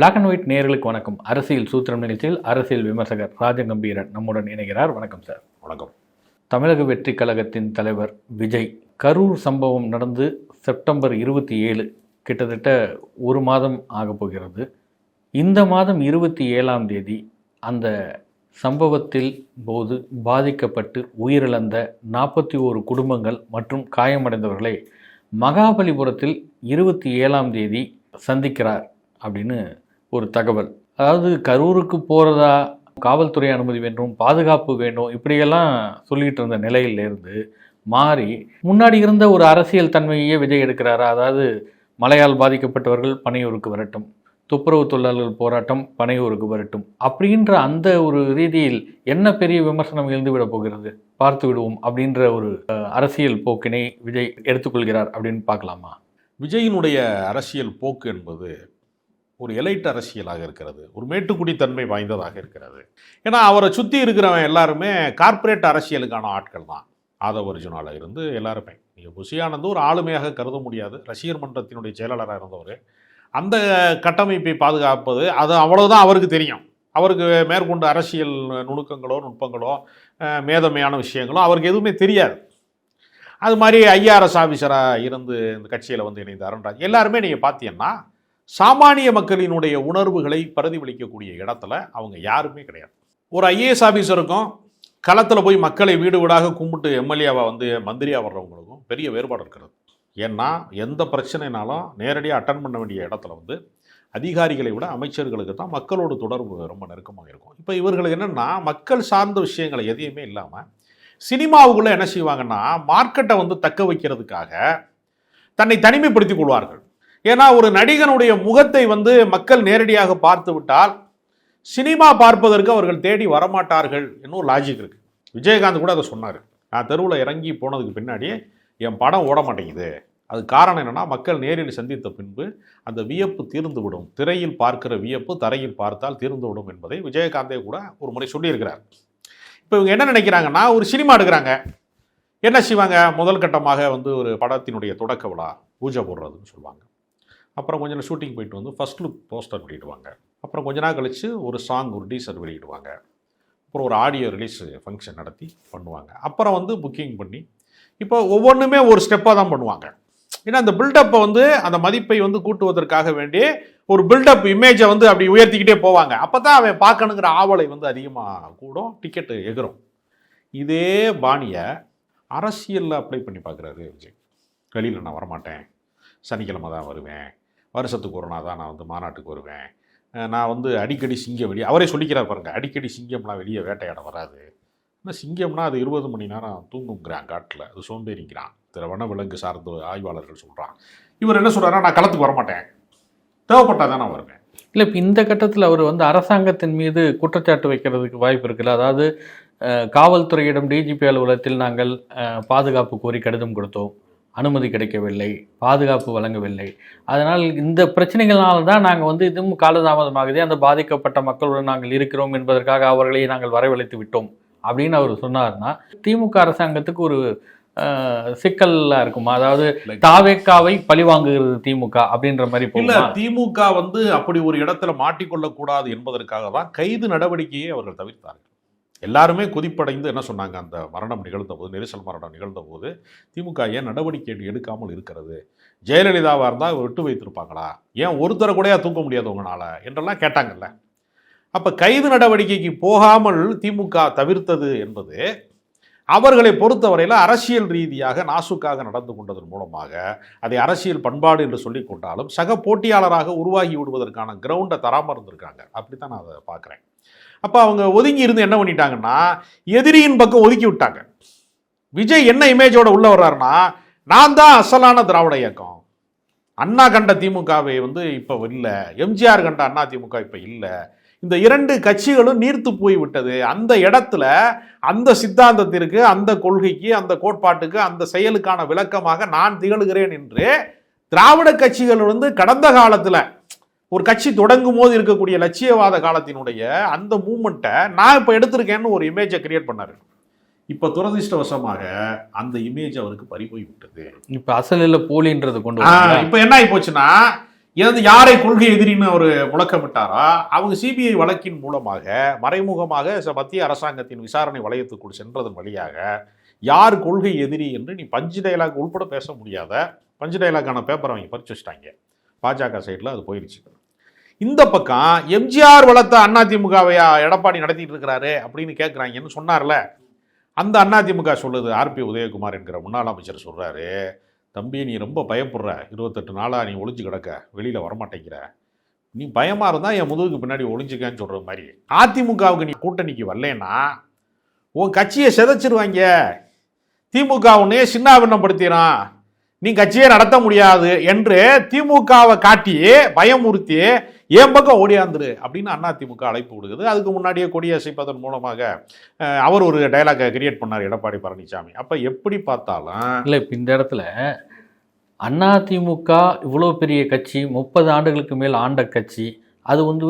Black and white நேயர்களுக்கு வணக்கம். அரசியல் சூத்திரம் நிகழ்ச்சியில் அரசியல் விமர்சகர் ராஜகம்பீரன் நம்முடன் இணைகிறார். வணக்கம் சார் வணக்கம். தமிழக வெற்றி கழகத்தின் தலைவர் விஜய் கரூர் சம்பவம் நடந்து செப்டம்பர் இருபத்தி ஏழு கிட்டத்தட்ட ஒரு மாதம் ஆகப் போகிறது. இந்த மாதம் இருபத்தி ஏழாம் தேதி அந்த சம்பவத்தில் போது பாதிக்கப்பட்டு உயிரிழந்த நாற்பத்தி ஓரு குடும்பங்கள் மற்றும் காயமடைந்தவர்களை மகாபலிபுரத்தில் இருபத்தி ஏழாம் தேதி சந்திக்கிறார் அப்படின்னு ஒரு தகவல். அதாவது கரூருக்கு போகிறதா காவல்துறை அனுமதி வேண்டும் பாதுகாப்பு வேண்டும் இப்படியெல்லாம் சொல்லிகிட்டு இருந்த நிலையிலிருந்து மாறி முன்னாடி இருந்த ஒரு அரசியல் தன்மையே விஜய் எடுக்கிறாரா? அதாவது மழையால் பாதிக்கப்பட்டவர்கள் பனையூருக்கு வரட்டும் துப்புரவு தொழிலாளர்கள் போராட்டம் பனையூருக்கு வரட்டும் அப்படின்ற அந்த ஒரு ரீதியில் என்ன பெரிய விமர்சனம் எழுந்துவிட போகிறது? பார்த்து விடுவோம் அப்படின்ற ஒரு அரசியல் போக்கினை விஜய் எடுத்துக்கொள்கிறார் அப்படின்னு பார்க்கலாமா? விஜயினுடைய அரசியல் போக்கு என்பது ஒரு எலைட் அரசியலாக இருக்கிறது ஒரு மேட்டுக்குடி தன்மை வாய்ந்ததாக இருக்கிறது. ஏன்னா அவரை சுற்றி இருக்கிறவன் எல்லாருமே கார்ப்பரேட் அரசியலுக்கான ஆட்கள் தான். ஆதவ ஒரிஜினலாக இருந்து எல்லாருமே. நீங்கள் புஷியானந்து ஒரு ஆளுமையாக கருத முடியாது. ரசிகர் மன்றத்தினுடைய செயலாளராக இருந்தவர். அந்த கட்டமைப்பை பாதுகாப்பது அது அவ்வளோதான் அவருக்கு தெரியும். அவருக்கு மேற்கொண்டு அரசியல் நுணுக்கங்களோ நுட்பங்களோ மேதமையான விஷயங்களோ அவருக்கு எதுவுமே தெரியாது. அது மாதிரி ஐஆர்எஸ் ஆஃபீஸராக இருந்து இந்த கட்சியில் வந்து இணைந்த அருண்ராஜ் எல்லாருமே நீங்கள் பார்த்தீங்கன்னா சாமானிய மக்களினுடைய உணர்வுகளை பிரதிபலிக்கக்கூடிய இடத்துல அவங்க யாருமே கிடையாது. ஒரு ஐஏஎஸ் ஆஃபீஸருக்கும் களத்தில் போய் மக்களை வீடு வீடாக கும்பிட்டு எம்எல்ஏவாக வந்து மந்திரியாக வர்றவங்களுக்கும் பெரிய வேறுபாடு இருக்கிறது. ஏன்னா எந்த பிரச்சனைனாலும் நேரடியாக அட்டன் பண்ண வேண்டிய இடத்துல வந்து அதிகாரிகளை விட அமைச்சர்களுக்கு தான் மக்களோட தொடர்பு ரொம்ப நெருக்கமாக இருக்கும். இப்போ இவர்களுக்கு என்னென்னா மக்கள் சார்ந்த விஷயங்களை எதையுமே இல்லாமல் சினிமாவுக்குள்ளே என்ன செய்வாங்கன்னா மார்க்கெட்டை வந்து தக்க வைக்கிறதுக்காக தன்னை தனிமைப்படுத்திக் கொள்வார்கள். ஏன்னா ஒரு நடிகனுடைய முகத்தை வந்து மக்கள் நேரடியாக பார்த்து விட்டால் சினிமா பார்ப்பதற்கு அவர்கள் தேடி வரமாட்டார்கள் என்னும் ஒரு லாஜிக் இருக்குது விஜயகாந்த் கூட அதை சொன்னார். நான் தெருவில் இறங்கி போனதுக்கு பின்னாடி என் படம் ஓட மாட்டேங்குது. அது காரணம் என்னன்னா மக்கள் நேரில் சந்தித்த பின்பு அந்த வியப்பு தீர்ந்து விடும் திரையில் பார்க்கிற வியப்பு தரையில் பார்த்தால் தீர்ந்து விடும் என்பதை விஜயகாந்தே கூட ஒரு முறை சொல்லியிருக்கிறார். இப்போ இவங்க என்ன நினைக்கிறாங்கன்னா ஒரு சினிமா எடுக்கிறாங்க. என்ன செய்வாங்க? முதல் கட்டமாக வந்து ஒரு படத்தினுடைய தொடக்க விழா பூஜை போடுறதுன்னு சொல்லுவாங்க. அப்புறம் கொஞ்சம் ஷூட்டிங் போயிட்டு வந்து ஃபஸ்ட் லுக் போஸ்டர் வெளியிடுவாங்க. அப்புறம் கொஞ்ச நாள் கழித்து ஒரு சாங் ஒரு டீசர் வெளியிடுவாங்க. அப்புறம் ஒரு ஆடியோ ரிலீஸ் ஃபங்க்ஷன் நடத்தி பண்ணுவாங்க. அப்புறம் வந்து புக்கிங் பண்ணி இப்போ ஒவ்வொன்றுமே ஒரு ஸ்டெப்பாக தான் பண்ணுவாங்க. ஏன்னா அந்த பில்டப்பை வந்து அந்த மதிப்பை வந்து கூட்டுவதற்காக வேண்டி ஒரு பில்டப் இமேஜை வந்து அப்படி உயர்த்திக்கிட்டே போவாங்க. அப்போ தான் அவன் பார்க்கணுங்கிற ஆவலை வந்து அதிகமாக கூடும் டிக்கெட்டு எகிரும். இதே பாணியை அரசியலில் அப்ளை பண்ணி பார்க்குறாரு விஜய். வெளியில் நான் வரமாட்டேன். சனிக்கிழமை தான் வருவேன். வருஷத்துக்கு ஒரு நாள் தான் நான் வந்து மாநாட்டுக்கு வருவேன். நான் வந்து அடிக்கடி சிங்கம் வெளியே அவரே சொல்லிக்கிறார் பாருங்க அடிக்கடி சிங்கம்லாம் வெளியே வேட்டையாட வராது. ஆனால் சிங்கம்னா அது இருபது மணி நேரம் தூங்குங்கிறான் காட்டில் அது சோம்பேறிங்கிறான். திரு வனவிலங்கு சார்ந்த ஆய்வாளர்கள் சொல்கிறான் இவர் என்ன சொல்கிறாருன்னா நான் களத்துக்கு வரமாட்டேன். தேவைப்பட்டால் தான் நான் வருவேன். இல்லை இப்போ இந்த கட்டத்தில் அவர் வந்து அரசாங்கத்தின் மீது குற்றச்சாட்டு வைக்கிறதுக்கு வாய்ப்பு இருக்குல்ல? அதாவது காவல்துறையிடம் டிஜிபி அலுவலகத்தில் நாங்கள் பாதுகாப்பு கோரி கடிதம் கொடுத்தோம். அனுமதி கிடைக்கவில்லை பாதுகாப்பு வழங்கவில்லை. அதனால் இந்த பிரச்சனைகளால் தான் நாங்கள் வந்து இதுவும் காலதாமதமாகுது. அந்த பாதிக்கப்பட்ட மக்களுடன் நாங்கள் இருக்கிறோம் என்பதற்காக அவர்களை நாங்கள் வரவழைத்து விட்டோம் அப்படின்னு அவர் சொன்னார்னா திமுக அரசாங்கத்துக்கு ஒரு அஹ், சிக்கல்ல இருக்குமா? அதாவது தாவேக்காவை பழிவாங்குகிறது திமுக அப்படின்ற மாதிரி இல்ல திமுக வந்து அப்படி ஒரு இடத்துல மாட்டிக்கொள்ளக் கூடாது என்பதற்காக தான் கைது நடவடிக்கையை அவர்கள் தவிர்த்தார்கள். எல்லாருமே குதிப்படைந்து என்ன சொன்னாங்க? அந்த மரணம் நிகழ்ந்த போது நெரிசல் மரணம் நிகழ்ந்த போது திமுக ஏன் நடவடிக்கை எடுக்காமல் இருக்கிறது? ஜெயலலிதாவாக இருந்தால் விட்டு வைத்திருப்பாங்களா? ஏன் ஒருத்தரை கூட தூக்க முடியாதவங்களால என்றெல்லாம் கேட்டாங்கல்ல. அப்போ கைது நடவடிக்கைக்கு போகாமல் திமுக தவிர்த்தது என்பது அவர்களை பொறுத்தவரையில் அரசியல் ரீதியாக நாசுக்காக நடந்து கொண்டதன் மூலமாக அதை அரசியல் பண்பாடு என்று சொல்லி கொண்டாலும் சக போட்டியாளராக உருவாகி விடுவதற்கான கிரவுண்டை தராமல் இருந்திருக்காங்க. அப்படி தான் நான் அதை பார்க்குறேன். அப்போ அவங்க ஒதுங்கி இருந்து என்ன பண்ணிட்டாங்கன்னா எதிரியின் பக்கம் ஒதுக்கி விட்டாங்க. விஜய் என்ன இமேஜோட உள்ள வர்றாருன்னா நான் தான் அசலான திராவிட இயக்கம். அண்ணா கண்ட திமுகவை வந்து இப்போ இல்லை. எம்ஜிஆர் கண்ட அண்ணா திமுக இப்போ இல்லை. இந்த இரண்டு கட்சிகளும் நீர்த்து போய் விட்டது. அந்த இடத்துல அந்த சித்தாந்தத்திற்கு அந்த கொள்கைக்கு அந்த கோட்பாட்டுக்கு அந்த செயலுக்கான விளக்கமாக நான் திகழ்கிறேன் என்று திராவிட கட்சிகள் வந்து கடந்த காலத்தில் ஒரு கட்சி தொடங்கும் போது இருக்கக்கூடிய லட்சியவாத காலத்தினுடைய அந்த மூமெண்ட்டை நான் இப்போ எடுத்திருக்கேன்னு ஒரு இமேஜை கிரியேட் பண்ணாரு. இப்போ துரதிர்ஷ்டவசமாக அந்த இமேஜ் அவருக்கு பறிபோய் விட்டது. இப்ப அசல் இல்ல போலின்றது கொண்டு இப்போ என்ன ஆகி போச்சுன்னா எது யாரை கொள்கை எதிரின்னு அவர் முழக்கமிட்டாரோ அவங்க சிபிஐ வழக்கின் மூலமாக மறைமுகமாக ச- மத்திய அரசாங்கத்தின் விசாரணை வளையத்துக்குள் சென்றதன் வழியாக யார் கொள்கை எதிரி என்று நீ பஞ்சு டயலாக் உள்பட பேச முடியாத பஞ்சு டயலாக்கான பேப்பரை அவங்க பறிச்சு வச்சிட்டாங்க. பாஜக சைடில் அது போயிருச்சு. இந்த பக்கம் எம்ஜிஆர் வளர்த்த அதிமுகவையா எடப்பாடி நடத்திட்டு இருக்கிறாரு அப்படின்னு கேட்குறாங்கன்னு சொன்னார்ல. அந்த அதிமுக சொல்லுது ஆர்பி உதயகுமார் என்கிற முன்னாள் அமைச்சர் சொல்கிறாரு தம்பி நீ ரொம்ப பயப்படுற. இருபத்தெட்டு நாளாக நீ ஒளிஞ்சு கிடக்க. வெளியில் வரமாட்டேங்கிற. நீ பயமாக இருந்தால் என் முதுகுக்கு பின்னாடி ஒளிஞ்சுக்கன்னு சொல்கிற மாதிரி. அதிமுகவுக்கு நீ கூட்டணிக்கு வரலன்னா உன் கட்சியை செதைச்சிருவாங்க திமுக உன்னையே சின்னாபின்னப்படுத்திடும் நீ கட்சியே நடத்த முடியாது என்று திமுகவை காட்டி பயமுறுத்தி என் பக்கம் ஓடியாந்துரு அப்படின்னு அண்ணா திமுக அழைப்பு விடுக்குது. அதுக்கு முன்னாடியே கொடியசைப்பதன் மூலமாக அவர் ஒரு டைலாக்கை கிரியேட் பண்ணார் எடப்பாடி பழனிசாமி அப்போ எப்படி பார்த்தாலும் இல்லை இப்போ இந்த இடத்துல அதிமுக இவ்வளோ பெரிய கட்சி முப்பது ஆண்டுகளுக்கு மேல் ஆண்ட கட்சி அது வந்து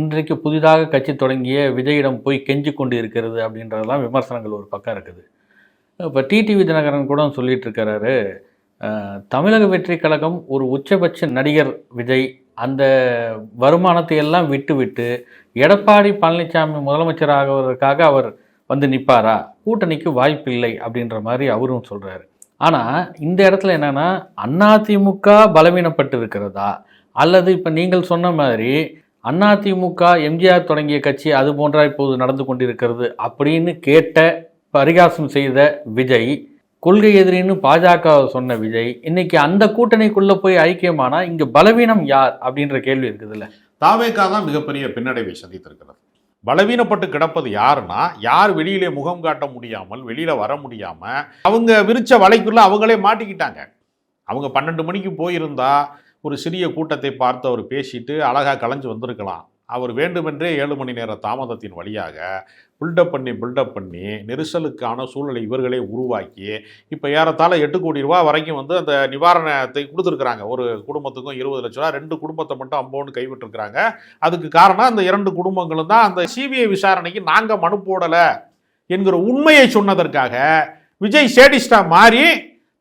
இன்றைக்கு புதிதாக கட்சி தொடங்கிய விஜயிடம் போய் கெஞ்சி கொண்டு இருக்கிறது அப்படின்றதெல்லாம் விமர்சனங்கள் ஒரு பக்கம் இருக்குது. இப்போ டிடிவி தினகரன் கூட சொல்லிட்டு இருக்கிறாரு தமிழக வெற்றி கழகம் ஒரு உச்சபட்ச நடிகர் விஜய் அந்த வருமானத்தை எல்லாம் விட்டுவிட்டு எடப்பாடி பழனிசாமி முதலமைச்சர் ஆகுவதற்காக அவர் வந்து நிற்பாரா கூட்டணிக்கு வாய்ப்பு இல்லை அப்படின்ற மாதிரி அவரும் சொல்கிறாரு ஆனால் இந்த இடத்துல என்னன்னா அதிமுக பலவீனப்பட்டு இருக்கிறதா அல்லது இப்போ நீங்கள் சொன்ன மாதிரி அதிமுக எம்ஜிஆர் தொடங்கிய கட்சி அது போன்றா இப்போது நடந்து கொண்டிருக்கிறது அப்படின்னு கேட்ட பரிகாசம் செய்த விஜய் கொள்கை எதிரின்னு பாஜக சொன்ன விஜய் இன்னைக்கு அந்த கூட்டணிக்குள்ள போய் ஐக்கியமானா இங்க பலவீனம் யார் அப்படின்ற கேள்வி இருக்குதுல்ல. தாவேக்கா தான் மிகப்பெரிய பின்னடைவை சந்தித்திருக்கிறது. பலவீனப்பட்டு கிடப்பது யாருன்னா யார் வெளியிலே முகம் காட்ட முடியாமல் வெளியில வர முடியாம அவங்க விரிச்ச வலைக்குள்ள அவங்களே மாட்டிக்கிட்டாங்க. அவங்க பன்னெண்டு மணிக்கு போயிருந்தா ஒரு சிறிய கூட்டத்தை பார்த்து அவர் பேசிட்டு அழகாக கலைஞ்சு வந்திருக்கலாம். அவர் வேண்டுமென்றே ஏழு மணி நேர தாமதத்தின் வழியாக பில்டப் பண்ணி பில்டப் பண்ணி நெரிசலுக்கான சூழலை இவர்களே உருவாக்கி இப்போ ஏறத்தாழ எட்டு கோடி ரூபா வரைக்கும் வந்து அந்த நிவாரணத்தை கொடுத்துருக்குறாங்க. ஒரு குடும்பத்துக்கும் இருபது லட்ச ரூபா ரெண்டு குடும்பத்தை மட்டும் அம்போன்னு கைவிட்டுருக்குறாங்க. அதுக்கு காரணம் அந்த இரண்டு குடும்பங்களும் தான் அந்த சிபிஐ விசாரணைக்கு நாங்கள் மனு போடலை என்கிற உண்மையை சொன்னதற்காக விஜய் சேடிஸ்டா மாறி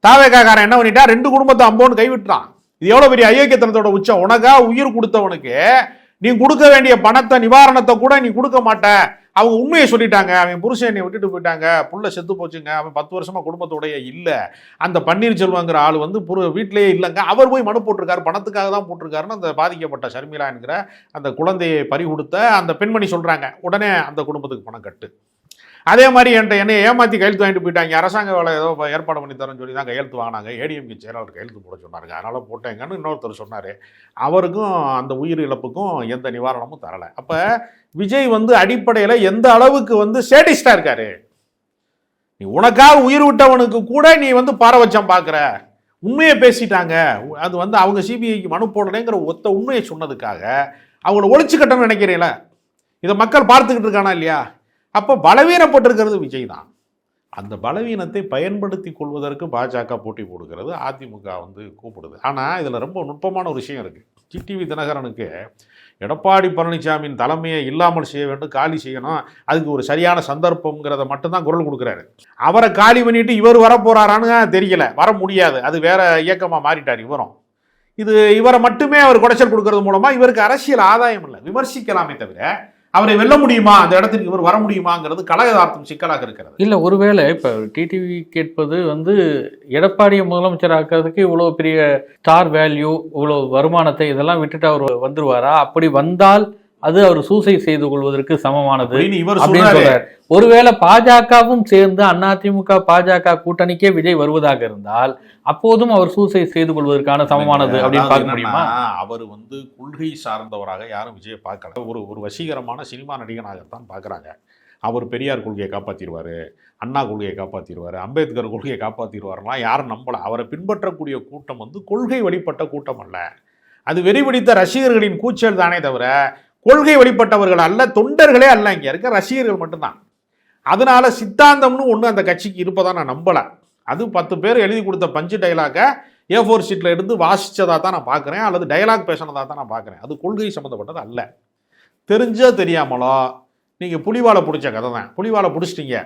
தாவேக்காரன் என்ன பண்ணிட்டா ரெண்டு குடும்பத்தை அம்போன்னு கைவிட்டுறான் இது எவ்வளோ பெரிய அயோக்கியத்தனத்தோட உச்சம்? உனக்கா உயிர் கொடுத்தவனுக்கு நீ கொடுக்க வேண்டிய பணத்தை நிவாரணத்தை கூட நீ கொடுக்க மாட்ட. அவங்க உண்மையை சொல்லிட்டாங்க. அவன் புருஷன் என்னை விட்டுட்டு போயிட்டாங்க. புள்ள செத்து போச்சுங்க. அவன் பத்து வருஷமா குடும்பத்தோடைய இல்லை. அந்த பன்னீர்செல்வங்கிற ஆள் வந்து புரு வீட்டிலேயே இல்லைங்க. அவர் போய் மனு போட்டிருக்காரு. பணத்துக்காக தான் போட்டிருக்காருன்னு அந்த பாதிக்கப்பட்ட ஷர்மிளா என்கிற அந்த குழந்தையை பறி கொடுத்த அந்த பெண்மணி சொல்றாங்க. உடனே அந்த குடும்பத்துக்கு பணம் கட்டு. அதே மாதிரி என்கிட்ட என்னை ஏமாத்தி கையெழுத்து வாங்கிட்டு போயிட்டாங்க. அரசாங்க வேலை ஏதோ ஏற்பாடு பண்ணி தரேன்னு சொல்லி தான் கையெழுத்து வாங்கினாங்க. ஏடிஎம்கே செயலாளர் கையெழுத்து போட சொன்னாருங்க. அதனால் போட்டேங்கன்னு இன்னொருத்தர் சொன்னார். அவருக்கும் அந்த உயிர் இழப்புக்கும் எந்த நிவாரணமும் தரலை. அப்போ விஜய் வந்து அடிப்படையில் எந்த அளவுக்கு வந்து சேடிஸ்டாக இருக்காரு? நீ உனக்காக உயிர் விட்டவனுக்கு கூட நீ வந்து பாரபட்சம் பார்க்குற உண்மையை பேசிட்டாங்க. அது வந்து அவங்க சிபிஐக்கு மனு போடலைங்கிற ஒத்த உண்மையை சொன்னதுக்காக அவங்கள ஒழிச்சு கட்டணும்னு நினைக்கிறீங்களா? இதை மக்கள் பார்த்துக்கிட்டு இருக்கானா இல்லையா? அப்போ பலவீனப்பட்டிருக்கிறது விஜய் தான் அந்த பலவீனத்தை பயன்படுத்தி கொள்வதற்கு பாஜக போட்டி போடுகிறது அதிமுக வந்து கூப்பிடுது. ஆனால் இதில் ரொம்ப நுட்பமான ஒரு விஷயம் இருக்குது டிடிவி தினகரனுக்கு எடப்பாடி பழனிசாமியின் தலைமையை இல்லாமல் செய்ய வேண்டும் காலி செய்யணும் அதுக்கு ஒரு சரியான சந்தர்ப்பங்கிறத மட்டும்தான் குரல் கொடுக்குறாரு. அவரை காலி பண்ணிட்டு இவர் வர போகிறாரான்னு தெரியல வர முடியாது. அது வேற இயக்கமாக மாறிட்டார் இவரும். இது இவரை மட்டுமே அவர் குடைச்சல் கொடுக்கறது மூலமாக இவருக்கு அரசியல் ஆதாயம் இல்லை. விமர்சிக்கலாமே தவிர அவரை வெல்ல முடியுமா? அந்த இடத்துக்கு இவர் வர முடியுமாங்கிறது கலகதார்த்தம் சிக்கலாக இருக்கிறது. இல்லை ஒருவேளை இப்போ டிடிவி கேட்பது வந்து எடப்பாடியை முதலமைச்சர் ஆக்கிறதுக்கு இவ்வளோ பெரிய ஸ்டார் வேல்யூ இவ்வளோ வருமானத்தை இதெல்லாம் விட்டுட்டு அவர் வந்துருவாரா? அப்படி வந்தால் அது அவர் சூசை செய்து கொள்வதற்கு சமமானது அப்படின்னு சொல்றாரு. ஒருவேளை பாஜகவும் சேர்ந்து அதிமுக பாஜக கூட்டணிக்கே விஜய் வருவதாக இருந்தால் அப்போதும் அவர் சூசை செய்து கொள்வதற்கான சமமானது அப்படின்னு பார்க்க முடியுமா? அவர் வந்து கொள்கை சார்ந்தவராக யாரும் விஜயை பார்க்கல. ஒரு ஒரு வசீகரமான சினிமா நடிகனாகத்தான் பார்க்குறாங்க. அவர் பெரியார் கொள்கையை காப்பாற்றிடுவார் அண்ணா கொள்கையை காப்பாற்றிடுவார் அம்பேத்கர் கொள்கையை காப்பாற்றிடுவார்லாம் யாரும் நம்பல. அவரை பின்பற்றக்கூடிய கூட்டம் வந்து கொள்கை வழிபட்ட கூட்டம் அல்ல. அது வெறி பிடித்த ரசிகர்களின் கூச்சல் தானே தவிர கொள்கை வழிபட்டவர்கள் அல்ல தொண்டர்களே அல்ல இங்கே இருக்க ரசிகர்கள் மட்டும்தான். அதனால சித்தாந்தம்னு ஒன்று அந்த கட்சிக்கு இருப்பதாக நான் நம்பலை. அது பத்து பேர் எழுதி கொடுத்த பஞ்சு டைலாக ஏ ஃபோர் ஷீட்டில் எடுத்து வாசித்ததாக தான் நான் பார்க்குறேன் அல்லது டயலாக் பேசினதாக தான் நான் பார்க்குறேன் அது கொள்கை சம்மந்தப்பட்டது அல்ல. தெரிஞ்சோ தெரியாமலோ நீங்கள் புலிவாலை பிடிச்ச கதை தான். புலிவாலை பிடிச்சிட்டீங்க.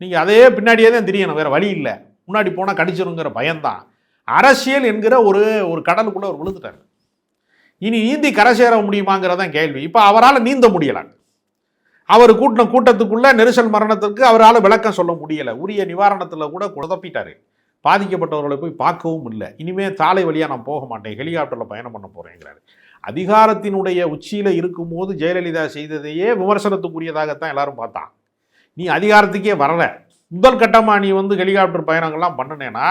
நீங்கள் அதே பின்னாடியே தான் தெரியணும் வேறு வழி இல்லை. முன்னாடி போனால் கடிச்சிருங்கிற பயம்தான். அரசியல் என்கிற ஒரு ஒரு கடலுக்குள்ளே அவர் விழுந்துட்டார். இனி நீந்தி கரை சேர முடியுமாங்கிறதான் கேள்வி. இப்போ அவரால் நீந்த முடியலை. அவர் கூட்டின கூட்டத்துக்குள்ளே நெரிசல் மரணத்திற்கு அவரால் விளக்கம் சொல்ல முடியலை. உரிய நிவாரணத்தில் கூட குழப்பிட்டார் பாதிக்கப்பட்டவர்களை போய் பார்க்கவும் இல்லை. இனிமேல் சாலை வழியாக நான் போக மாட்டேன். ஹெலிகாப்டரில் பயணம் பண்ண போகிறேங்கிறாரு அதிகாரத்தினுடைய உச்சியில் இருக்கும்போது ஜெயலலிதா செய்ததையே விமர்சனத்துக்குரியதாகத்தான் எல்லாரும் பார்த்தான் நீ அதிகாரத்துக்கே வரல. முதல் கட்டமாக நீ வந்து ஹெலிகாப்டர் பயணங்கள்லாம் பண்ணினேன்னா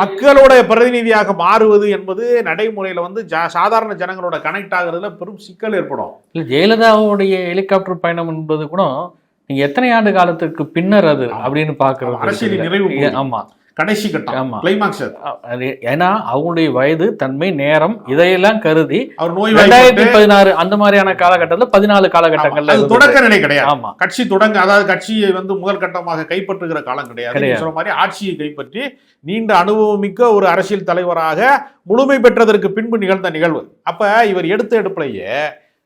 மக்களோட பிரதிநிதியாக மாறுவது என்பது நடைமுறையில் வந்து ஜா சாதாரண ஜனங்களோட கனெக்ட் ஆகுறதுல பெரும் சிக்கல் ஏற்படும். இல்லை ஜெயலலிதாவுடைய ஹெலிகாப்டர் பயணம் என்பது கூட நீங்க எத்தனை ஆண்டு காலத்துக்கு பின்னர் அது அப்படின்னு பாக்குறது அரசியலின் நிறைவு ஏ- பகுதி. ஆமா. கடைசி கட்டம். கிளைமாக்ஸ் ஏன்னா அவங்களுடைய வயது தன்மை நேரம் இதையெல்லாம் கருதி அவர் நோய் ரெண்டாயிரத்தி பதினாறு அந்த மாதிரியான காலகட்டத்துல பதினாலு காலகட்டங்கள்ல. தொடக்க நிலை கிடையாது. ஆமா. கட்சி தொடங்க அதாவது கட்சியை வந்து முதல் கட்டமாக கைப்பற்றுகிற காலம் கிடையாது. சொல்ற மாதிரி ஆட்சியை கைப்பற்றி நீண்ட அனுபவமிக்க ஒரு அரசியல் தலைவராக முழுமை பெற்றதற்கு பின்பு நிகழ்ந்த நிகழ்வு. அப்ப இவர் எடுத்த எடுப்பிலேயே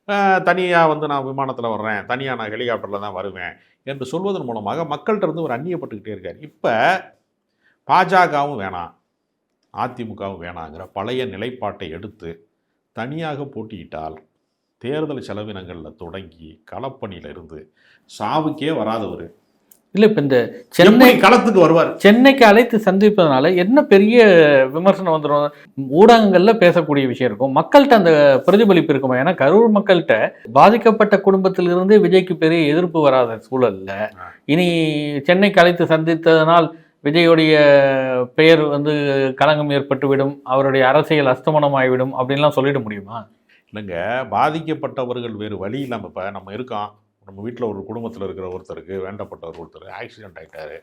அஹ், தனியா வந்து நான் விமானத்துல வர்றேன் தனியா நான் ஹெலிகாப்டர்ல தான் வருவேன் என்று சொல்வதன் மூலமாக மக்கள்கிட்ட இருந்து ஒரு அந்நியப்பட்டுக்கிட்டே இருக்காரு. இப்ப பாஜகவும் வேணாம் அதிமுகவும் வேணாங்கிற பழைய நிலைப்பாட்டை எடுத்து தனியாக போட்டியிட்டால் தேர்தல் செலவினங்களில் தொடங்கி களப்பணியில இருந்து சாவுக்கே வராதவர். இல்ல இப்ப இந்த சென்னை களத்துக்கு வருவார்? சென்னைக்கு அழைத்து சந்திப்பதனால என்ன பெரிய விமர்சனம் வந்துடும் ஊடகங்கள்ல பேசக்கூடிய விஷயம் இருக்கும். மக்கள்கிட்ட அந்த பிரதிபலிப்பு இருக்குமா? ஏன்னா கரூர் மக்கள்கிட்ட பாதிக்கப்பட்ட குடும்பத்திலிருந்து விஜய்க்கு பெரிய எதிர்ப்பு வராத சூழல்ல இனி சென்னைக்கு அழைத்து சந்தித்ததனால் விஜயோடைய பெயர் வந்து களங்கம் ஏற்பட்டுவிடும் அவருடைய அரசியல் அஸ்தமனமாகிவிடும் அப்படின்லாம் சொல்லிட முடியுமா? இல்லைங்க பாதிக்கப்பட்டவர்கள் வேறு வழி இல்லாமல் இப்போ நம்ம இருக்கோம். நம்ம வீட்டில் ஒரு குடும்பத்தில் இருக்கிற ஒருத்தருக்கு வேண்டப்பட்டவர் ஒருத்தர் ஆக்சிடென்ட் ஆகிட்டாரு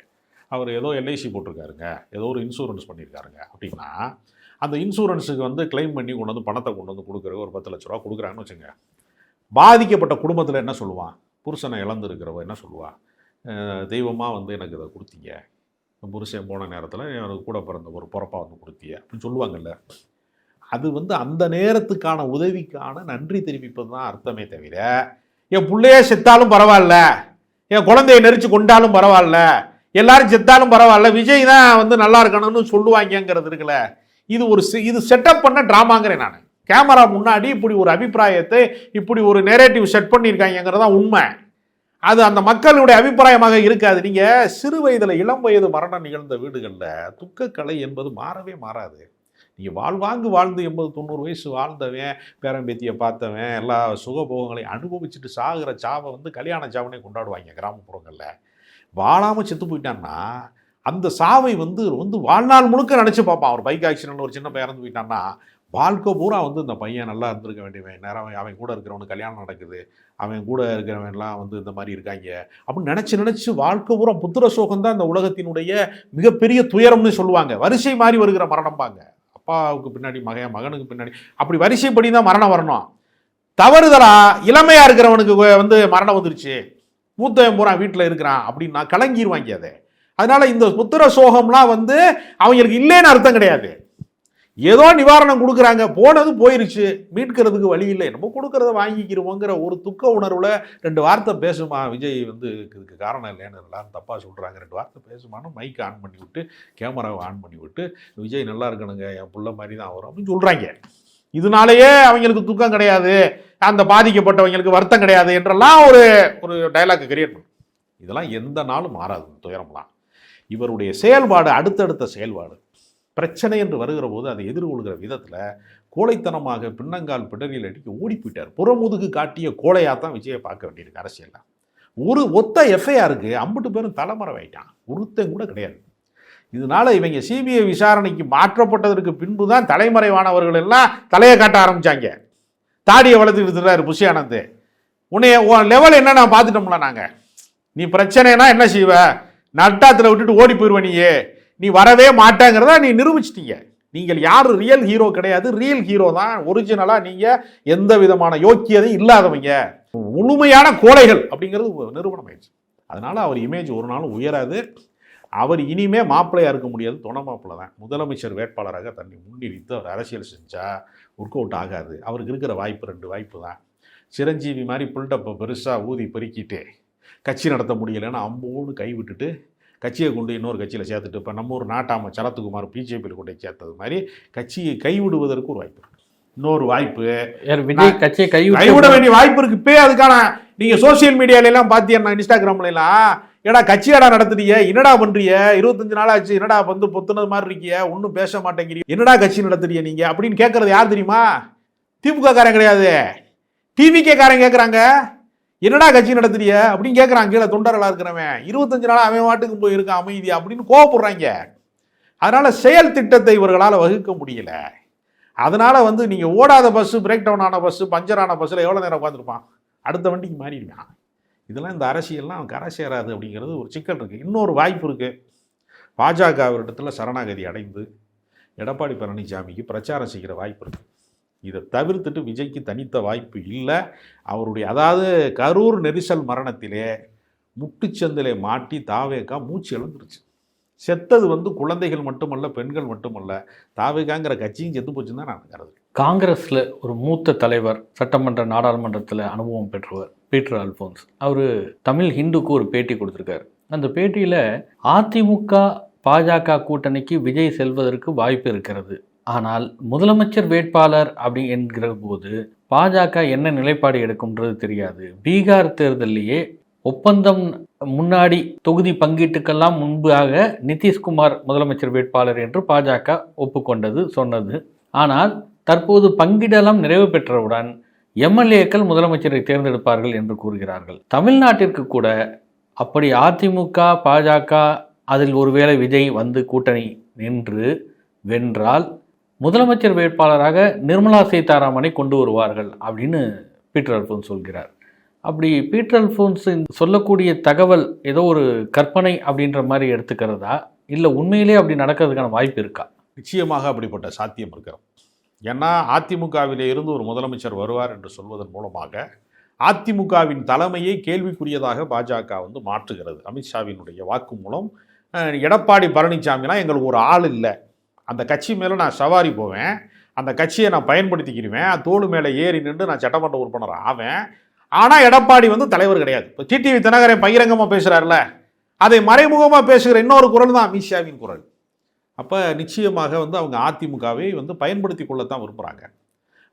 அவர் ஏதோ எல்ஐசி போட்டிருக்காருங்க. ஏதோ ஒரு இன்சூரன்ஸ் பண்ணியிருக்காருங்க. அப்படின்னா அந்த இன்சூரன்ஸுக்கு வந்து கிளைம் பண்ணி கொண்டு வந்து பணத்தை கொண்டு வந்து கொடுக்குற ஒரு பத்து லட்ச ரூபா கொடுக்குறாங்கன்னு வச்சுங்க பாதிக்கப்பட்ட குடும்பத்தில் என்ன சொல்லுவான்? புருஷனை இழந்துருக்கிறவ என்ன சொல்லுவான் தெய்வமாக வந்து எனக்கு இதை கொடுத்தீங்க. புருஷன் போன நேரத்தில் எனக்கு கூட பிறந்த ஒரு பொறப்பா வந்து கொடுத்திய அப்படின்னு சொல்லுவாங்கல்ல. அது வந்து அந்த நேரத்துக்கான உதவிக்கான நன்றி தெரிவிப்பது தான் அர்த்தமே தவிர என் பிள்ளையே செத்தாலும் பரவாயில்ல என் குழந்தைய நெரிச்சு கொண்டாலும் பரவாயில்ல எல்லாரும் செத்தாலும் பரவாயில்ல விஜய் தான் வந்து நல்லா இருக்கணும்னு சொல்லுவாங்கங்கிறது இருக்குல்ல. இது ஒரு இது செட்டப் பண்ண ட்ராமாங்கிறேன் நான். கேமரா முன்னாடி இப்படி ஒரு அபிப்பிராயத்தை இப்படி ஒரு நேரேட்டிவ் செட் பண்ணியிருக்காங்கிறது தான் உண்மை. அது அந்த மக்களுடைய அபிப்பிராயமாக இருக்காது. நீங்கள் சிறு வயதில் இளம் வயது மரணம் நிகழ்ந்த வீடுகளில் துக்கக்கலை என்பது மாறவே மாறாது. நீங்கள் வாழ்வாங்கு வாழ்ந்து எண்பது தொண்ணூறு வயசு வாழ்ந்தவன் பேரம்பேத்தியை பார்த்தவன் எல்லா சுகபோகங்களையும் அனுபவிச்சுட்டு சாகிற சாவை வந்து கல்யாண சாவனே கொண்டாடுவாங்க கிராமப்புறங்களில். வாழாமல் செத்து போயிட்டான்னா அந்த சாவை வந்து வந்து வாழ்நாள் முழுக்க நினச்சி பார்ப்பான். ஒரு பைக் ஆக்சிடென்ட் ஒரு சின்ன பையன் இறந்து போயிட்டான்னா வாழ்க்கை பூரா வந்து இந்த பையன் நல்லா இருந்திருக்க வேண்டியவன். நேரம் அவன் கூட இருக்கிறவனுக்கு கல்யாணம் நடக்குது. அவன் கூட இருக்கிறவன்லாம் வந்து இந்த மாதிரி இருக்காங்க. அப்படின்னு நினச்சி நினச்சி வாழ்க்கை பூரா புத்திர சோகம் தான் இந்த உலகத்தினுடைய மிகப்பெரிய துயரம்னு சொல்லுவாங்க. வரிசை மாறி வருகிற மரணம்பாங்க அப்பாவுக்கு பின்னாடி மகன் மகனுக்கு பின்னாடி. அப்படி வரிசைப்படி தான் மரணம் வரணும். தவறுதலா இளமையாக இருக்கிறவனுக்கு வந்து மரணம் வந்துருச்சு. மூத்தவன் பூரா வீட்டில் இருக்கிறான் அப்படின்னு நான் கலங்கிருவாங்க அதை. அதனால் இந்த புத்திர சோகம்லாம் வந்து அவங்களுக்கு இல்லைன்னு அர்த்தம் கிடையாது. ஏதோ நிவாரணம் கொடுக்குறாங்க போனது போயிருச்சு மீட்கிறதுக்கு வழி இல்லை நம்ம கொடுக்கறத வாங்கிக்கிறோங்கிற ஒரு துக்க உணர்வில் ரெண்டு வார்த்தை பேசுமா? விஜய் வந்து இதுக்கு காரணம் இல்லைன்னு எல்லாரும் தப்பாக சொல்கிறாங்க ரெண்டு வார்த்தை பேசுமான்னு மைக் ஆன் பண்ணி விட்டு கேமராவை ஆன் பண்ணி விட்டு விஜய் நல்லா இருக்கணுங்க என் புள்ள மாதிரி தான் வரும் அப்படின்னு சொல்கிறாங்க இதனாலேயே அவங்களுக்கு துக்கம் கிடையாது அந்த பாதிக்கப்பட்டவங்களுக்கு வருத்தம் கிடையாது என்றெல்லாம் ஒரு ஒரு டைலாக் கிரியேட் பண்ணும் இதெல்லாம் எந்த நாளும் மாறாது துயரம்லாம். இவருடைய செயல்பாடு அடுத்தடுத்த செயல்பாடு. பிரச்சனை என்று வருகிற போது அதை எதிர்கொள்கிற விதத்தில் கோழைத்தனமாக பின்னங்கால் பிடரியில் அடிக்க ஓடி போயிட்டார். புறமுதுகு காட்டிய கோழையாக தான் விஜயை பார்க்க வேண்டியிருக்கு அரசியலில். ஒரு ஒத்த எஃப்ஐஆருக்கு அம்புட்டு பேரும் தலைமறைவாயிட்டான். ஒருத்தன் கூட கிடையாது. இதனால இவங்க சிபிஐ விசாரணைக்கு மாற்றப்பட்டதற்கு பின்பு தான் தலைமறைவானவர்கள் எல்லாம் தலையை காட்ட ஆரம்பிச்சாங்க. தாடியை வளர்த்துக்கிட்டு இருக்கிறாரு புஷி உன்னைய உன் லெவல் என்ன நான் பார்த்துட்டோம்ல நாங்கள் நீ பிரச்சனைனா என்ன செய்வ? நட்டாத்தில் விட்டுட்டு ஓடி போயிடுவ நீயே. நீ வரவே மாட்டேங்கிறத நீ நிரூபிச்சிட்டீங்க. நீங்கள் யார்? ரியல் ஹீரோ கிடையாது. ரியல் ஹீரோ தான் ஒரிஜினலாக நீங்கள் எந்த விதமான யோக்கியதையும் இல்லாதவங்க. முழுமையான கோழைகள் அப்படிங்கிறது நிறுவனம் ஆயிடுச்சு. அதனால் அவர் இமேஜ் ஒரு நாளும் உயராது. அவர் இனிமே மாப்பிள்ளையாக இருக்க முடியாது. துணை மாப்பிள்ளை தான் முதலமைச்சர் வேட்பாளராக தன்னை முன்னிறுத்து அவர் அரசியல் செஞ்சால் ஒர்க் அவுட் ஆகாது. அவருக்கு இருக்கிற வாய்ப்பு ரெண்டு வாய்ப்பு தான். சிரஞ்சீவி மாதிரி புல்டப்பை பெருசாக ஊதி பெருக்கிட்டு கட்சி நடத்த முடியலைன்னு அம்போடு கைவிட்டுட்டு கட்சியை கொண்டு இன்னொரு கட்சியில் சேர்த்துட்டு இப்போ நம்ம ஒரு நாட்டாம சரத்குமார் பிஜேபியில் கொண்டு சேர்த்தது மாதிரி கட்சியை கைவிடுவதற்கு ஒரு வாய்ப்பு இன்னொரு வாய்ப்பு கட்சியை கைவிட கைவிட வேண்டிய வாய்ப்பு இருக்கு. இப்பயே அதுக்கான நீங்க சோசியல் மீடியால எல்லாம் பாத்தீங்கன்னா இன்ஸ்டாகிராம்ல எல்லாம் ஏடா கட்சியாடா நடத்துறீங்க? என்னடா பண்றீங்க? இருபத்தஞ்சு நாள் ஆச்சு என்னடா வந்து பொத்துனது மாதிரி இருக்கீங்க? ஒன்றும் பேச மாட்டேங்கிறீங்க. என்னடா கட்சி நடத்துறீங்க நீங்க? அப்படின்னு கேட்கறது யார் தெரியுமா? திமுக காரன் கிடையாது டிவிகே காரன் கேட்கறாங்க என்னடா கட்சி நடத்துறிய? அப்படின்னு கேட்குறான் கீழே தொண்டர்களாக இருக்கிறவன். இருபத்தஞ்சு நாளாக அவன் வாட்டுக்கு போய் இருக்கான் அமைதி அப்படின்னு கோவப்படுறாங்க. அதனால் செயல் திட்டத்தை இவர்களால் வகுக்க முடியல. அதனால் வந்து நீங்கள் ஓடாத பஸ்ஸு பிரேக் டவுன் ஆன பஸ்ஸு பஞ்சர் ஆன பஸ்ஸில் எவ்வளோ நேரம் உட்காந்துருப்பான் அடுத்த வண்டிக்கு மாறிடுவான். இதெல்லாம் இந்த அரசியல்லாம் கரை சேராது அப்படிங்கிறது ஒரு சிக்கல் இருக்குது இன்னொரு வாய்ப்பு இருக்குது பாஜக அவரிடத்தில் சரணாகதி அடைந்து எடப்பாடி பழனிசாமிக்கு பிரச்சாரம் செய்கிற வாய்ப்பு இருக்குது இதை தவிர்த்துட்டு விஜய்க்கு தனித்த வாய்ப்பு இல்லை. அவருடைய அதாவது கரூர் நெரிசல் மரணத்திலே முட்டுச்சந்திலே மாட்டி தாவேக்கா மூச்சு இழந்துருச்சு செத்தது வந்து குழந்தைகள் மட்டுமல்ல பெண்கள் மட்டுமல்ல. தாவேக்காங்கிற கட்சியும் செத்து போச்சுன்னு தான் நான் கருது காங்கிரஸில் ஒரு மூத்த தலைவர் சட்டமன்ற நாடாளுமன்றத்தில் அனுபவம் பெற்றவர் பீட்டர் அல்போன்ஸ். அவர் தமிழ் ஹிந்துக்கு ஒரு பேட்டி கொடுத்துருக்காரு. அந்த பேட்டியில் அதிமுக பாஜக கூட்டணிக்கு விஜய் செல்வதற்கு வாய்ப்பு இருக்கிறது. ஆனால் முதலமைச்சர் வேட்பாளர் அப்படி என்கிற போது பாஜக என்ன நிலைப்பாடு எடுக்கும்ன்றது தெரியாது. பீகார் தேர்தலிலேயே ஒப்பந்தம் முன்னாடி தொகுதி பங்கீட்டுக்கெல்லாம் முன்பாக நிதிஷ்குமார் முதலமைச்சர் வேட்பாளர் என்று பாஜக ஒப்புக்கொண்டது சொன்னது. ஆனால் தற்போது பங்கிடலாம் நிறைவு பெற்றவுடன் எம்எல்ஏக்கள் முதலமைச்சரை தேர்ந்தெடுப்பார்கள் என்று கூறுகிறார்கள். தமிழ்நாட்டிற்கு கூட அப்படி அதிமுக பாஜக அதில் ஒருவேளை விஜய் வந்து கூட்டணி நின்று வென்றால் முதலமைச்சர் வேட்பாளராக நிர்மலா சீதாராமனை கொண்டு வருவார்கள் அப்படின்னு பீட்டர் அல்போன்ஸ் சொல்கிறார். அப்படி பீட்டர் அல்போன்ஸ் சொல்லக்கூடிய தகவல் ஏதோ ஒரு கற்பனை அப்படின்ற மாதிரி எடுத்துக்கிறதா? இல்லை உண்மையிலே அப்படி நடக்கிறதுக்கான வாய்ப்பு இருக்கா? நிச்சயமாக அப்படிப்பட்ட சாத்தியம் இருக்கிறது. ஏன்னா அதிமுகவிலே இருந்து ஒரு முதலமைச்சர் வருவார் என்று சொல்வதன் மூலமாக அதிமுகவின் தலைமையை கேள்விக்குரியதாக பாஜக வந்து மாற்றுகிறது. அமித்ஷாவினுடைய வாக்கு மூலம் எடப்பாடி பழனிசாமிலாம் எங்களுக்கு ஒரு ஆள் இல்லை. அந்த கட்சி மேலே நான் சவாரி போவேன். அந்த கட்சியை நான் பயன்படுத்திக்கிடுவேன் தோடு மேலே ஏறி நின்று நான் சட்டமன்ற உறுப்பினர் ஆவேன். ஆனால் எடப்பாடி வந்து தலைவர் கிடையாது. இப்போ டிடிவி தினகரன் பகிரங்கமாக பேசுகிறார்ல அதை மறைமுகமாக பேசுகிற இன்னொரு குரல் தான் அமித்ஷாவின் குரல். அப்போ நிச்சயமாக வந்து அவங்க அதிமுகவை வந்து பயன்படுத்தி கொள்ளத்தான் விரும்புகிறாங்க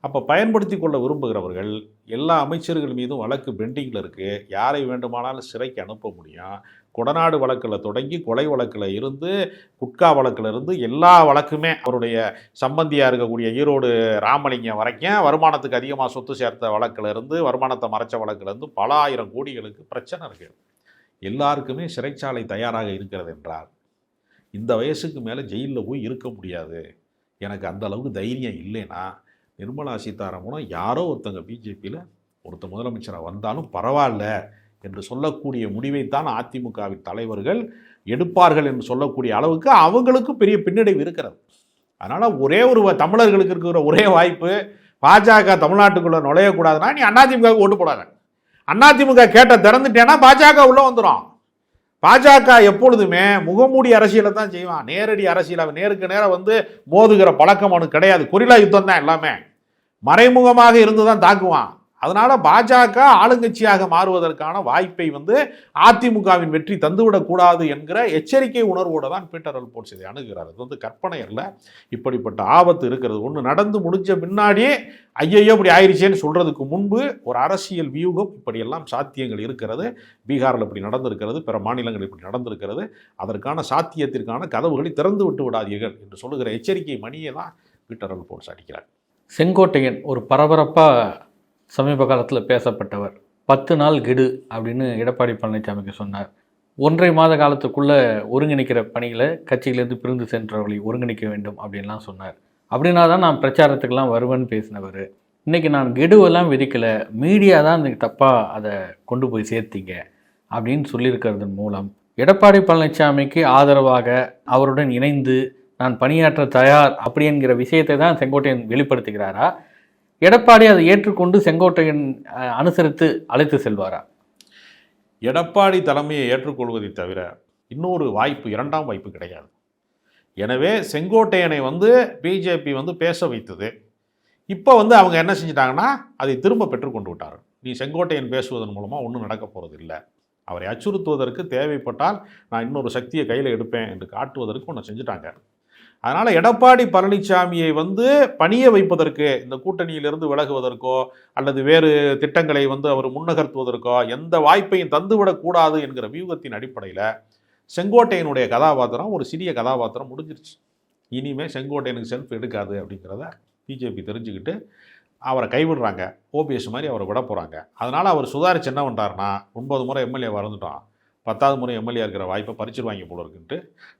அப்போ பயன்படுத்தி கொள்ள விரும்புகிறவர்கள் எல்லா அமைச்சர்கள் மீதும் வழக்கு பெண்டிங்கில் இருக்குது யாரை வேண்டுமானாலும் சிறைக்கு அனுப்ப முடியும். கொடநாடு வழக்கில் தொடங்கி கொலை வழக்கில் இருந்து குட்கா வழக்கில் இருந்து எல்லா வழக்குமே அவருடைய சம்பந்தியாக இருக்கக்கூடிய ஈரோடு ராமலிங்கம் வரைக்கும் வருமானத்துக்கு அதிகமாக சொத்து சேர்த்த வழக்கில் இருந்து வருமானத்தை மறைச்ச வழக்கில் இருந்து பல ஆயிரம் கோடிகளுக்கு பிரச்சனை இருக்குது எல்லாருக்குமே சிறைச்சாலை தயாராக இருக்கிறது என்றால் இந்த வயசுக்கு மேலே ஜெயிலில் போய் இருக்க முடியாது. எனக்கு அந்த அளவுக்கு தைரியம் இல்லைன்னா நிர்மலா சீதாராமனும் யாரோ ஒருத்தங்க பிஜேபியில் ஒருத்த முதலமைச்சராக வந்தாலும் பரவாயில்ல. என்று சொல்லக்கூடிய முடிவைத்தான் அதிமுகவின் தலைவர்கள் எடுப்பார்கள் என்று சொல்லக்கூடிய அளவுக்கு அவங்களுக்கு பெரிய பின்னடைவு இருக்கிறது. அதனால் ஒரே ஒரு வ- தமிழர்களுக்கு இருக்கிற ஒரே வாய்ப்பு பாஜக தமிழ்நாட்டுக்குள்ளே நுழையக்கூடாதுன்னா நீ அதிமுகவுக்கு ஓட்டு போடாத. அதிமுக கேட்ட திறந்துட்டேன்னா பாஜக உள்ளே வந்துடும் பாஜக எப்பொழுதுமே முகமூடி அரசியலை தான் செய்வான். நேரடி அரசியல். அவன் நேருக்கு நேரம் வந்து மோதுகிற பழக்கம் அவனுக்கு கிடையாது. கொரிலா யுத்தம் தான் எல்லாமே. மறைமுகமாக இருந்து தான் தாக்குவான். அதனால் பாஜக ஆளுங்கட்சியாக மாறுவதற்கான வாய்ப்பை வந்து அதிமுகவின் வெற்றி தந்துவிடக்கூடாது என்கிற எச்சரிக்கை உணர்வோடு தான் பீட்டர் அல்போன்ஸ் இதை அணுகிறார். இது வந்து கற்பனை அல்ல. இப்படிப்பட்ட ஆபத்து இருக்கிறது. ஒன்று நடந்து முடிஞ்ச பின்னாடியே ஐயையோ இப்படி ஆயிடுச்சேன்னு சொல்கிறதுக்கு முன்பு ஒரு அரசியல் வியூகம் இப்படியெல்லாம் சாத்தியங்கள் இருக்கிறது. பீகாரில் இப்படி நடந்திருக்கிறது. பிற மாநிலங்கள் இப்படி நடந்திருக்கிறது. அதற்கான சாத்தியத்திற்கான கதவுகளை திறந்து விட்டு விடாதீர்கள் என்று சொல்லுகிற எச்சரிக்கை மணியை தான் பீட்டர் அல்போன்ஸ் அடிக்கிறார். செங்கோட்டையன் ஒரு பரபரப்பாக சமீப காலத்தில் பேசப்பட்டவர். பத்து நாள் கெடு அப்படின்னு எடப்பாடி பழனிசாமிக்கு சொன்னார். ஒன்றரை மாத காலத்துக்குள்ளே ஒருங்கிணைக்கிற பணியில் கட்சியிலேருந்து பிரிந்து சென்றவர்களை ஒருங்கிணைக்க வேண்டும் அப்படின்லாம் சொன்னார். அப்படின்னா தான் நான் பிரச்சாரத்துக்கெல்லாம் வருவேன்னு பேசினவர். இன்றைக்கி நான் கெடுவெல்லாம் விதிக்கலை மீடியா தான் இந்த தப்பாக அதை கொண்டு போய் சேர்த்தீங்க அப்படின்னு சொல்லியிருக்கிறதன் மூலம் எடப்பாடி பழனிசாமிக்கு ஆதரவாக அவருடன் இணைந்து நான் பணியாற்ற தயார் அப்படிங்கிற விஷயத்தை தான் செங்கோட்டையன் வெளிப்படுத்துகிறாரா? எடப்பாடி அதை ஏற்றுக்கொண்டு செங்கோட்டையன் அனுசரித்து அழைத்து செல்வாரா? எடப்பாடி தலைமையை ஏற்றுக்கொள்வதை தவிர இன்னொரு வாய்ப்பு இரண்டாம் வாய்ப்பு கிடையாது. எனவே செங்கோட்டையனை வந்து பிஜேபி வந்து பேச வைத்தது. இப்போ வந்து அவங்க என்ன செஞ்சிட்டாங்கன்னா அதை திரும்ப பெற்றுக்கொண்டு விட்டார் நீ செங்கோட்டையன் பேசுவதன் மூலமாக ஒன்றும் நடக்க போகிறது இல்லை. அவரை அச்சுறுத்துவதற்கு தேவைப்பட்டால் நான் இன்னொரு சக்தியை கையில் எடுப்பேன் என்று காட்டுவதற்கு ஒன்று செஞ்சுட்டாங்க. அதனால் எடப்பாடி பழனிசாமியை வந்து பணிய வைப்பதற்கு இந்த கூட்டணியிலிருந்து விலகுவதற்கோ அல்லது வேறு திட்டங்களை வந்து அவர் முன்னகர்த்துவதற்கோ எந்த வாய்ப்பையும் தந்துவிடக்கூடாது என்கிற வியூகத்தின் அடிப்படையில் செங்கோட்டையனுடைய கதாபாத்திரம் ஒரு சிறிய கதாபாத்திரம் முடிஞ்சிருச்சு. இனிமேல் செங்கோட்டையனுக்கு செல்ஃப் எடுக்காது அப்படிங்கிறத பிஜேபி தெரிஞ்சுக்கிட்டு அவரை கைவிடுறாங்க. ஓபிஎஸ் மாதிரி அவரை விட போகிறாங்க அதனால் அவர் சுதாரிச்சு என்ன பண்ணுறாருன்னா ஒன்பது முறை எம்எல்ஏ வரந்துட்டோம் பத்தாவது முறை எம்எல்ஏ இருக்கிற வாய்ப்பை பறிச்சிருவாங்க போல இருக்குன்ட்டு.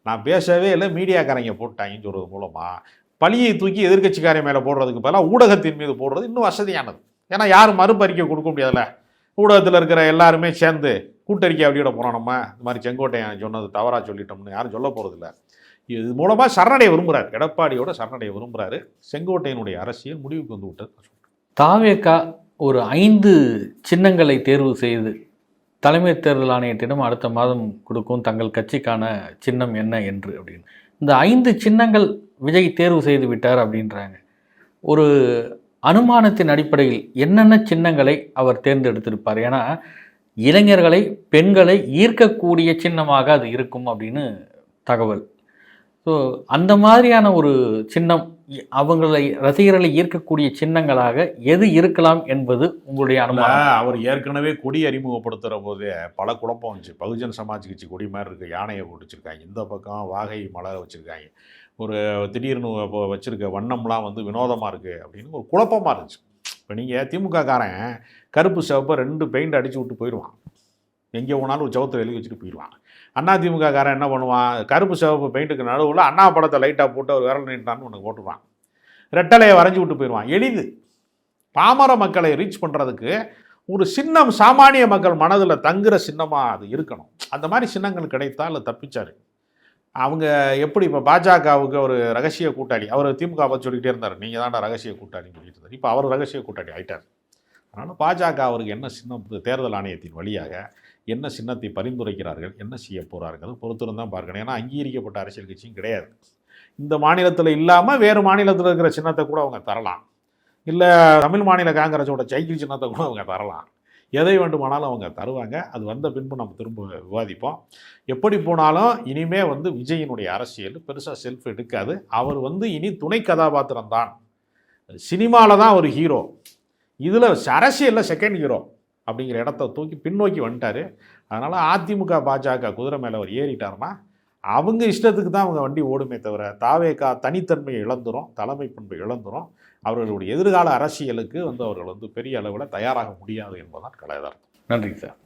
நான் பேசவே இல்லை மீடியாக்காரங்க போட்டாங்கன்னு சொல்கிறது மூலமாக பழியை தூக்கி எதிர்க்கட்சிக்காரன் மேலே போடுறதுக்கு பதிலாக ஊடகத்தின் மீது போடுறது இன்னும் வசதியானது. ஏன்னா யாரும் மறுபறிக்கை கொடுக்க முடியாதுல்ல. ஊடகத்தில் இருக்கிற எல்லாருமே சேர்ந்து கூட்டறிக்கை அப்படியோட போகிறோம் நம்ம. இந்த மாதிரி செங்கோட்டையன் சொன்னது தவறாக சொல்லிட்டோம்னு யாரும் சொல்ல போகிறதில்ல இது மூலமாக சரணடைய விரும்புகிறார் எடப்பாடியோட சரணடைய விரும்புகிறாரு செங்கோட்டையனுடைய அரசியல் முடிவுக்கு வந்து விட்டது தாவேக்கா ஒரு ஐந்து சின்னங்களை தேர்வு செய்து தலைமை தேர்தல் ஆணையத்திடம் அடுத்த மாதம் கொடுக்கும் தங்கள் கட்சிக்கான சின்னம் என்ன என்று அப்படின்னு. இந்த ஐந்து சின்னங்கள் விஜய் தேர்வு செய்து விட்டார் அப்படின்றாங்க. ஒரு அனுமானத்தின் அடிப்படையில் என்னென்ன சின்னங்களை அவர் தேர்ந்தெடுத்திருப்பார்? ஏன்னா இளைஞர்களை பெண்களை ஈர்க்கக்கூடிய சின்னமாக அது இருக்கும் அப்படின்னு தகவல். ஸோ அந்த மாதிரியான ஒரு சின்னம் அவங்களை ரசிகர்களை ஈர்க்கக்கூடிய சின்னங்களாக எது இருக்கலாம் என்பது உங்களுடைய அனுமானம். அவர் ஏற்கனவே கொடி அறிமுகப்படுத்துகிற போதே பல குழப்பம் வந்துச்சு. பகுஜன் சமாஜ் கட்சி கொடி மாதிரி இருக்கு யானையை பிடிச்சிருக்காங்க இந்த பக்கம் வாகை மலர் வச்சுருக்காங்க ஒரு திடீர்னு இப்போ வச்சிருக்க வண்ணம்லாம் வந்து வினோதமாக இருக்குது அப்படின்னு ஒரு குழப்பமாக இருந்துச்சு. இப்போ நீங்கள் திமுக காரன் கருப்பு சிவப்பை ரெண்டு பெயிண்ட் அடிச்சு விட்டு போயிடுவான். எங்கே போனாலும் ஒரு சவத்தை எழுதி வச்சுட்டு போயிடுவான் அண்ணா திமுக காரன் என்ன பண்ணுவான்? கருப்பு சிவப்பு பெயிண்ட்டுக்கு நடுவில் அண்ணா படத்தை லைட்டாக போட்டு ஒரு விரல் நீட்டான்னு ஒன்று போட்டுருவான் ரெட்டலையை வரைஞ்சி விட்டு போயிடுவான். எளிது. பாமர மக்களை ரீச் பண்ணுறதுக்கு ஒரு சின்னம் சாமானிய மக்கள் மனதில் தங்குற சின்னமாக அது இருக்கணும். அந்த மாதிரி சின்னங்கள் கிடைத்தால் தப்பிச்சார். அவங்க எப்படி இப்போ பாஜகவுக்கு ஒரு ரகசிய கூட்டாளி அவர் திமுக பற்றி சொல்லிக்கிட்டே இருந்தார். நீங்கள் தான்டா ரகசிய கூட்டாளின்னு சொல்லிட்டு இருந்தார். இப்போ அவர் ரகசிய கூட்டாளி ஆயிட்டார். அதனால் பாஜக அவருக்கு என்ன சின்னம் தேர்தல் ஆணையத்தின் வழியாக என்ன சின்னத்தை பரிந்துரைக்கிறார்கள் என்ன செய்ய போகிறார்கள் பொறுத்திருந்தான் பார்க்கணும். ஏன்னா அங்கீகரிக்கப்பட்ட அரசியல் கட்சியும் கிடையாது. இந்த மாநிலத்தில் இல்லாமல் வேறு மாநிலத்தில் இருக்கிற சின்னத்தை கூட அவங்க தரலாம். இல்லை தமிழ் மாநில காங்கிரஸோட சைக்கிள் சின்னத்தை கூட அவங்க தரலாம். எதை வேண்டுமானாலும் அவங்க தருவாங்க. அது வந்த பின்பு நம்ம திரும்ப விவாதிப்போம். எப்படி போனாலும் இனிமே வந்து விஜயினுடைய அரசியல் பெருசாக செல்ஃப் எடுக்காது. அவர் வந்து இனி துணை கதாபாத்திரம் தான் சினிமாவில் தான் ஒரு ஹீரோ இதில் அரசியலில் செகண்ட் ஹீரோ அப்படிங்கிற இடத்த தூக்கி பின்னோக்கி வந்துட்டார். அதனால் அதிமுக பாஜக குதிரை மேலே அவர் ஏறிட்டாருன்னா அவங்க இஷ்டத்துக்கு தான் அவங்க வண்டி ஓடுமே தவிர தாவேக்கா தனித்தன்மையை இழந்துரும் தலைமை பண்பை இழந்துரும். அவர்களுடைய எதிர்கால அரசியலுக்கு வந்து அவர்கள் வந்து பெரிய அளவில் தயாராக முடியாது என்பதுதான் கலையதார்த்தம் நன்றி சார்.